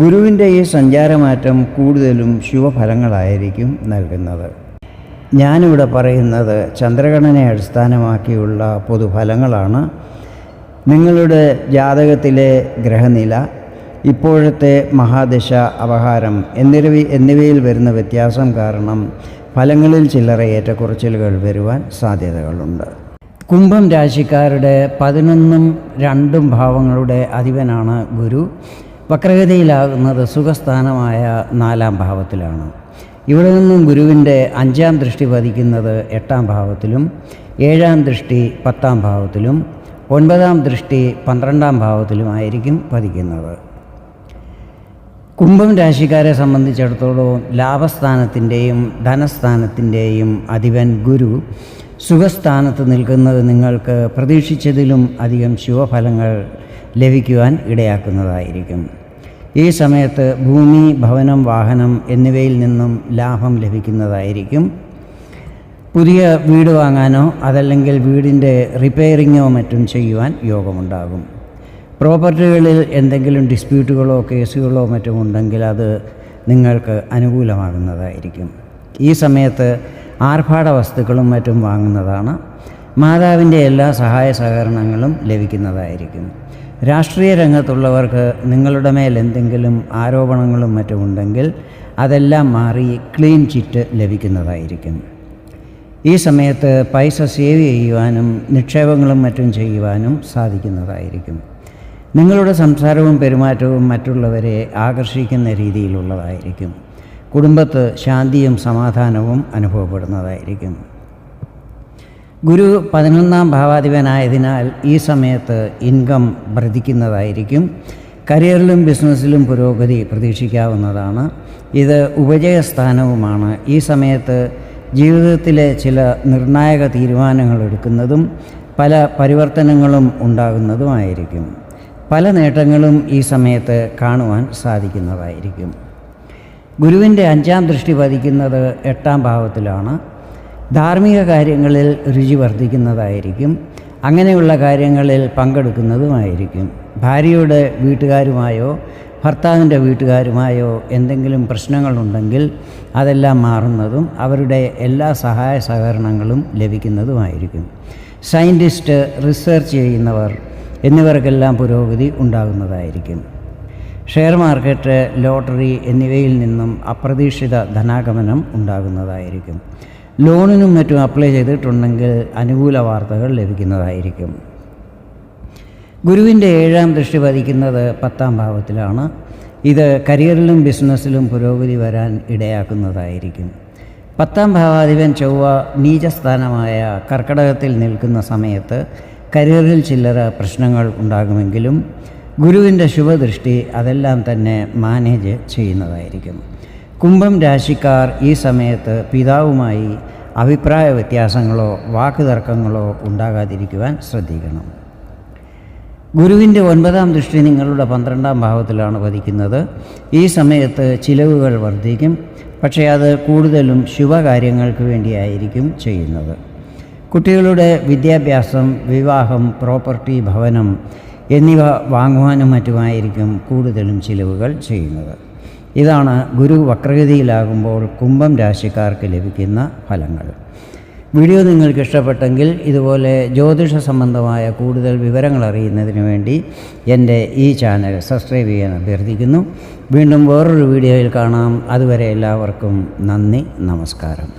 ഗുരുവിന്റെ ഈ സഞ്ചാരമാറ്റം കൂടുതലും ശുഭഫലങ്ങളായിരിക്കും നൽകുന്നത്. ഞാനിവിടെ പറയുന്നത് ചന്ദ്രഗണനെ അടിസ്ഥാനമാക്കിയുള്ള പൊതുഫലങ്ങളാണ്. നിങ്ങളുടെ ജാതകത്തിലെ ഗ്രഹനില ഇപ്പോഴത്തെ മഹാദശ അപഹാരം എന്നിവ എന്നിവയിൽ വരുന്ന വ്യത്യാസം കാരണം ഫലങ്ങളിൽ ചില്ലറ ഏറ്റക്കുറച്ചിലുകൾ വരുവാൻ സാധ്യതകളുണ്ട്. കുംഭം രാശിക്കാരുടെ പതിനൊന്നും രണ്ടും ഭാവങ്ങളുടെ അധിപനാണ് ഗുരു. വക്രഗതിയിലാകുന്നത് സുഖസ്ഥാനമായ നാലാം ഭാവത്തിലാണ്. ഇവിടെ നിന്നും ഗുരുവിന്റെ അഞ്ചാം ദൃഷ്ടി പതിക്കുന്നത് എട്ടാം ഭാവത്തിലും ഏഴാം ദൃഷ്ടി പത്താം ഭാവത്തിലും ഒൻപതാം ദൃഷ്ടി പന്ത്രണ്ടാം ഭാവത്തിലുമായിരിക്കും പതിക്കുന്നത് കുംഭം രാശിക്കാരെ സംബന്ധിച്ചിടത്തോളം ലാഭസ്ഥാനത്തിന്റെയും ധനസ്ഥാനത്തിന്റെയും അധിപൻ ഗുരു സുഖസ്ഥാനത്ത് നിൽക്കുന്നത് നിങ്ങൾക്ക് പ്രതീക്ഷിച്ചതിലും അധികം ശുഭഫലങ്ങൾ ലഭിക്കുവാൻ ഇടയാക്കുന്നതായിരിക്കും. ഈ സമയത്ത് ഭൂമി ഭവനം വാഹനം എന്നിവയിൽ നിന്നും ലാഭം ലഭിക്കുന്നതായിരിക്കും. പുതിയ വീട് വാങ്ങാനോ അതല്ലെങ്കിൽ വീടിന്റെ റിപ്പയറിങ്ങോ മറ്റും ചെയ്യുവാൻ യോഗമുണ്ടാകും. പ്രോപ്പർട്ടികളിൽ എന്തെങ്കിലും ഡിസ്പ്യൂട്ടുകളോ കേസുകളോ മറ്റും ഉണ്ടെങ്കിൽ അത് നിങ്ങൾക്ക് അനുകൂലമാകുന്നതായിരിക്കും. ഈ സമയത്ത് ആർഭാട വസ്തുക്കളും മറ്റും വാങ്ങുന്നതാണ്. മാതാവിന്റെ എല്ലാ സഹായ സഹകരണങ്ങളും ലഭിക്കുന്നതായിരിക്കും. രാഷ്ട്രീയ രംഗത്തുള്ളവർക്ക് നിങ്ങളുടെ മേൽ എന്തെങ്കിലും ആരോപണങ്ങളും മറ്റും ഉണ്ടെങ്കിൽ അതെല്ലാം മാറി ക്ലീൻ ചിറ്റ് ലഭിക്കുന്നതായിരിക്കും. ഈ സമയത്ത് പൈസ സേവ് ചെയ്യുവാനും നിക്ഷേപങ്ങളും മറ്റും ചെയ്യുവാനും സാധിക്കുന്നതായിരിക്കും. നിങ്ങളുടെ സംസാരവും പെരുമാറ്റവും മറ്റുള്ളവരെ ആകർഷിക്കുന്ന രീതിയിലുള്ളതായിരിക്കും. കുടുംബത്ത് ശാന്തിയും സമാധാനവും അനുഭവപ്പെടുന്നതായിരിക്കും. ഗുരു പതിനൊന്നാം ഭാവാധിപനായതിനാൽ ഈ സമയത്ത് ഇൻകം വർദ്ധിക്കുന്നതായിരിക്കും. കരിയറിലും ബിസിനസ്സിലും പുരോഗതി പ്രതീക്ഷിക്കാവുന്നതാണ്. ഇത് ഉപജയസ്ഥാനവുമാണ്. ഈ സമയത്ത് ജീവിതത്തിലെ ചില നിർണായക തീരുമാനങ്ങൾ എടുക്കുന്നതും പല പരിവർത്തനങ്ങളും ഉണ്ടാകുന്നതുമായിരിക്കും. പല നേട്ടങ്ങളും ഈ സമയത്ത് കാണുവാൻ സാധിക്കുന്നതായിരിക്കും. ഗുരുവിന്റെ അഞ്ചാം ദൃഷ്ടി പതിക്കുന്നത് എട്ടാം ഭാവത്തിലാണ്. ധാർമ്മിക കാര്യങ്ങളിൽ രുചി വർദ്ധിക്കുന്നതായിരിക്കും. അങ്ങനെയുള്ള കാര്യങ്ങളിൽ പങ്കെടുക്കുന്നതുമായിരിക്കും. ഭാര്യയുടെ വീട്ടുകാരുമായോ ഭർത്താവിന്റെ വീട്ടുകാരുമായോ എന്തെങ്കിലും പ്രശ്നങ്ങളുണ്ടെങ്കിൽ അതെല്ലാം മാറുന്നതും അവരുടെ എല്ലാ സഹായ സഹകരണങ്ങളും ലഭിക്കുന്നതുമായിരിക്കും. സയന്റിസ്റ്റ് റിസർച്ച് ചെയ്യുന്നവർ എന്നിവർക്കെല്ലാം പുരോഗതി ഉണ്ടാകുന്നതായിരിക്കും. ഷെയർ മാർക്കറ്റ് ലോട്ടറി എന്നിവയിൽ നിന്നും അപ്രതീക്ഷിത ധനാഗമനം ഉണ്ടാകുന്നതായിരിക്കും. ലോണിനും മറ്റും അപ്ലൈ ചെയ്തിട്ടുണ്ടെങ്കിൽ അനുകൂല വാർത്തകൾ ലഭിക്കുന്നതായിരിക്കും. ഗുരുവിന്റെ ഏഴാം ദൃഷ്ടി പതിക്കുന്നത് പത്താം ഭാവത്തിലാണ്. ഇത് കരിയറിലും ബിസിനസ്സിലും പുരോഗതി വരാൻ ഇടയാക്കുന്നതായിരിക്കും. പത്താം ഭാവാധിപൻ ചൊവ്വ നീചസ്ഥാനമായ കർക്കടകത്തിൽ നിൽക്കുന്ന സമയത്ത് കരിയറിൽ ചില്ലറ പ്രശ്നങ്ങൾ ഉണ്ടാകുമെങ്കിലും ഗുരുവിന്റെ ശുഭദൃഷ്ടി അതെല്ലാം തന്നെ മാനേജ് ചെയ്യുന്നതായിരിക്കും. കുംഭം രാശിക്കാർ ഈ സമയത്ത് പിതാവുമായി അഭിപ്രായ വ്യത്യാസങ്ങളോ വാക്കുതർക്കങ്ങളോ ഉണ്ടാകാതിരിക്കുവാൻ ശ്രദ്ധിക്കണം. ഗുരുവിന്റെ ഒൻപതാം ദൃഷ്ടി നിങ്ങളുടെ പന്ത്രണ്ടാം ഭാവത്തിലാണ് പതിക്കുന്നത്. ഈ സമയത്ത് ചിലവുകൾ വർദ്ധിക്കും. പക്ഷേ അത് കൂടുതലും ശുഭകാര്യങ്ങൾക്ക് വേണ്ടിയായിരിക്കും ചെയ്യുന്നത്. കുട്ടികളുടെ വിദ്യാഭ്യാസം വിവാഹം പ്രോപ്പർട്ടി ഭവനം എന്നിവ വാങ്ങുവാനും മറ്റുമായിരിക്കും കൂടുതലും ചിലവുകൾ ചെയ്യുന്നത്. ഇതാണ് ഗുരു വക്രഗതിയിലാകുമ്പോൾ കുംഭം രാശിക്കാർക്ക് ലഭിക്കുന്ന ഫലങ്ങൾ. വീഡിയോ നിങ്ങൾക്ക് ഇഷ്ടപ്പെട്ടെങ്കിൽ ഇതുപോലെ ജ്യോതിഷ സംബന്ധമായ കൂടുതൽ വിവരങ്ങൾ അറിയുന്നതിന് വേണ്ടി എന്റെ ഈ ചാനൽ സബ്സ്ക്രൈബ് ചെയ്യാൻ അഭ്യർത്ഥിക്കുന്നു. വീണ്ടും വേറൊരു വീഡിയോയിൽ കാണാം. അതുവരെ എല്ലാവർക്കും നന്ദി നമസ്കാരം.